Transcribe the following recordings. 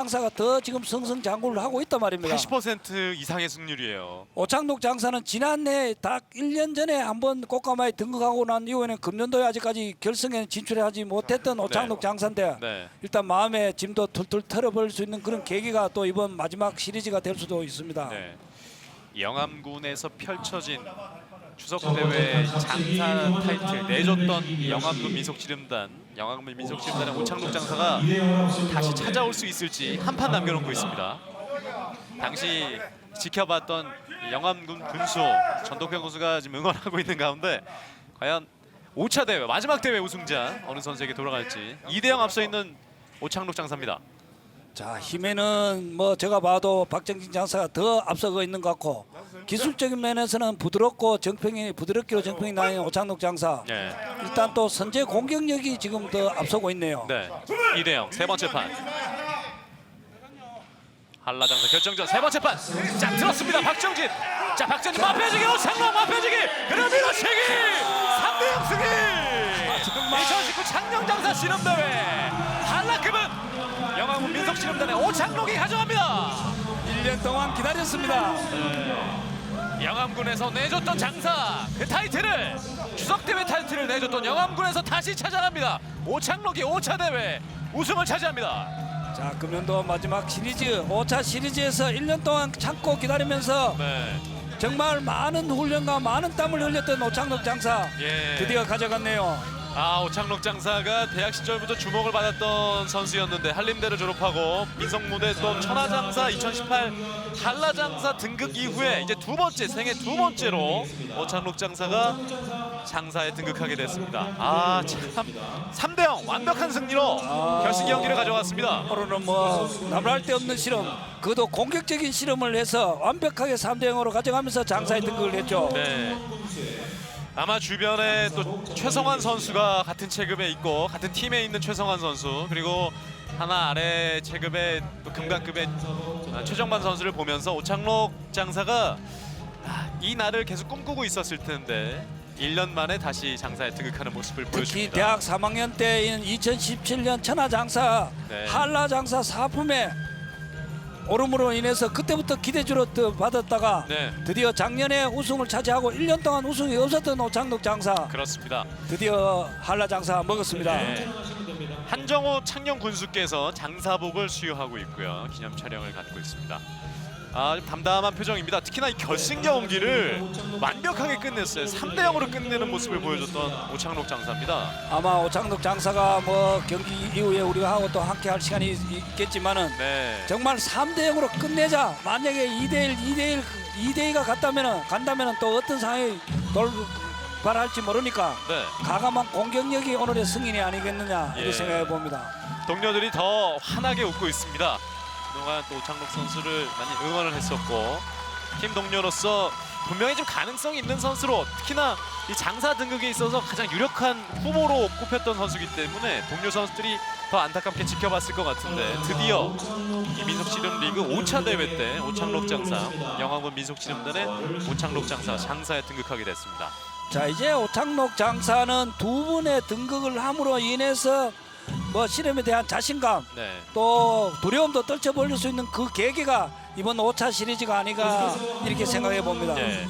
장사가 더 지금 승승장구를 하고 있단 말입니다. 80% 이상의 승률이에요. 오창록 장사는 지난해 딱 1년 전에 한번 꽃가마에 등극하고 난 이후에는 금년도에 아직까지 결승에 진출하지 못했던 오창록 장사인데 네. 일단 마음의 짐도 툴툴 털어버릴 수 있는 그런 계기가 또 이번 마지막 시리즈가 될 수도 있습니다. 네. 영암군에서 펼쳐진 추석 대회 장사 타이틀 내줬던 영암군 민속 지름단, 영암군 민속지름단의 오창록 장사가 다시 찾아올 수 있을지 한 판 남겨놓고 있습니다. 당시 지켜봤던 영암군 군수 전덕현 군수가 지금 응원하고 있는 가운데 과연 5차 대회 마지막 대회 우승자 어느 선수에게 돌아갈지 2대0 앞서 있는 오창록 장사입니다. 자 힘에는 뭐 제가 봐도 박정진 장사가 더 앞서고 있는 것 같고 기술적인 면에서는 부드럽고 정평이 부드럽기로 정평이 나는 오창록 장사 네. 일단 또 선제 공격력이 지금 더 앞서고 있네요. 네. 2대0 세 번째 판. 한라장사 결정전 세 번째 판. 자 들었습니다 박정진. 자 박정진 마패지기 오창록 마패지기 그리고 밀어치기 3대 0 승리. 2019 창녕장사 실험대회 한라급은 영암군 민속실험단의 오창록이 가져갑니다. 1년 동안 기다렸습니다. 영암군에서 내줬던 장사 그 타이틀을 추석 대회 타이틀을 내줬던 영암군에서 다시 찾아갑니다. 오창록이 5차 대회 우승을 차지합니다. 자 금년도 마지막 시리즈 5차 시리즈에서 1년 동안 참고 기다리면서 네. 정말 많은 훈련과 많은 땀을 흘렸던 오창록 장사 예. 드디어 가져갔네요. 아 오창록 장사가 대학 시절부터 주목을 받았던 선수였는데 한림대를 졸업하고 민속무대 또 천하장사 2018 한라장사 등극 이후에 이제 두 번째 생애 두 번째로 오창록 장사가 장사에 등극하게 됐습니다. 아참 3대 0 완벽한 승리로 아. 결승 경기를 가져갔습니다. 오늘은 뭐 나무랄 데 없는 실험 그도 공격적인 실험을 해서 완벽하게 3대 0으로 가져가면서 장사에 등극을 했죠. 네. 아마 주변에 또 최성환 선수가 같은 체급에 있고 같은 팀에 있는 최성환 선수 그리고 하나 아래 체급의 또 금강급의 아, 최정만 선수를 보면서 오창록 장사가 아, 이 날을 계속 꿈꾸고 있었을 텐데 1년 만에 다시 장사에 등극하는 모습을 특히 보여줍니다. 대학 3학년 때인 2017년 천하장사 네. 한라장사 사품에 오름으로 인해서 그때부터 기대주로 또 받았다가 네, 드디어 작년에 우승을 차지하고 1년 동안 우승이 없었던 오창록 장사 그렇습니다. 드디어 한라 장사 먹었습니다. 네. 한정호 창녕 군수께서 장사복을 수여하고 있고요. 기념 촬영을 갖고 있습니다. 아, 좀 담담한 표정입니다. 특히나 이 결승 경기를 완벽하게 끝냈어요. 3대 0으로 끝내는 모습을 보여줬던 오창록 장사입니다. 아마 오창록 장사가 뭐 경기 이후에 우리가 하고 또 함께 할 시간이 있겠지만은 네. 정말 3대 0으로 끝내자. 만약에 2대 1, 2대 1, 2대 2가 갔다면은 간다면은 또 어떤 상황이 돌 발할지 모르니까 네. 가감한 공격력이 오늘의 승인이 아니겠느냐 예. 이렇게 생각해 봅니다. 동료들이 더 환하게 웃고 있습니다. 그동안 또 오창록 선수를 많이 응원을 했었고 팀 동료로서 분명히 좀 가능성이 있는 선수로 특히나 이 장사 등극에 있어서 가장 유력한 후보로 꼽혔던 선수이기 때문에 동료 선수들이 더 안타깝게 지켜봤을 것 같은데 드디어 이 민속씨름 리그 5차 대회 때 오창록 장사 영화군 민속씨름단의 오창록 장사 장사에 등극하게 됐습니다. 자 이제 오창록 장사는 두 분의 등극을 함으로 인해서 뭐 실험에 대한 자신감 네. 또 두려움도 떨쳐버릴 수 있는 그 계기가 이번 5차 시리즈가 아닌가 이렇게 생각해 봅니다. 네.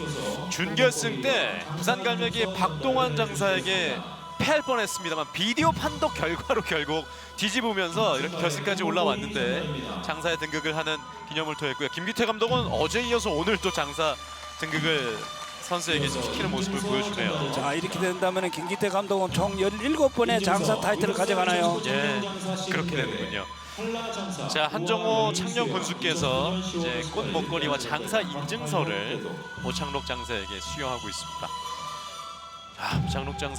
준결승 때 부산 갈매기 박동환 장사에게 패할 뻔했습니다만 비디오 판독 결과로 결국 뒤집으면서 이렇게 결승까지 올라왔는데 장사의 등극을 하는 기념을 토했고요. 김기태 감독은 어제 이어서 오늘 또 장사 등극을 선수에게 좀 시키는 모습을 보여주네요. 자 이렇게 된다면 김기태 감독은 총 17번의 장사 타이틀을 가져가나요? 예, 그렇게 되는군요. 자 한정호 창녕 군수께서 이제 꽃 목걸이와 장사 인증서를 오창록 장사에게 수여하고 있습니다. 아, 오창록 장사.